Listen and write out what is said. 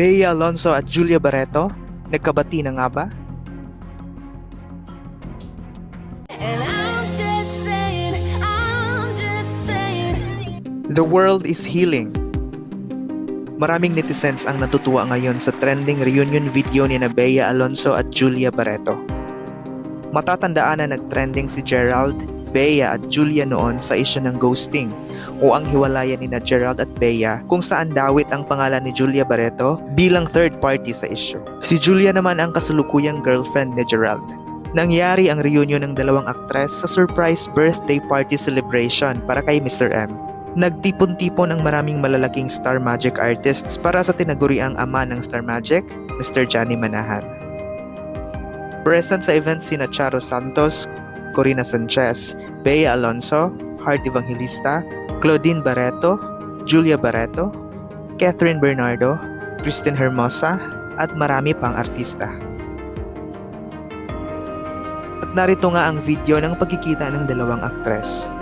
Bea Alonso at Julia Barreto, nagkabati na nga ba? Saying. The world is healing. Maraming netizens ang natutuwa ngayon sa trending reunion video ni na Bea Alonso at Julia Barreto. Matatandaan na nag-trending si Gerald, Bea at Julia noon sa isyu ng ghosting o ang hiwalayan ni na Gerald at Bea kung saan dawit ang pangalan ni Julia Barreto bilang third party sa issue. Si Julia naman ang kasulukuyang girlfriend ni Gerald. Nangyari ang reunion ng dalawang aktres sa surprise birthday party celebration para kay Mr. M. Nagtipon-tipon ang maraming malalaking Star Magic artists para sa tinaguriang ama ng Star Magic, Mr. Johnny Manahan. Present sa event sina Charo Santos, Corina Sanchez, Bea Alonso, Heart Evangelista, Claudine Barreto, Julia Barreto, Catherine Bernardo, Kristen Hermosa, at marami pang artista. At narito nga ang video ng pagkikita ng dalawang aktres.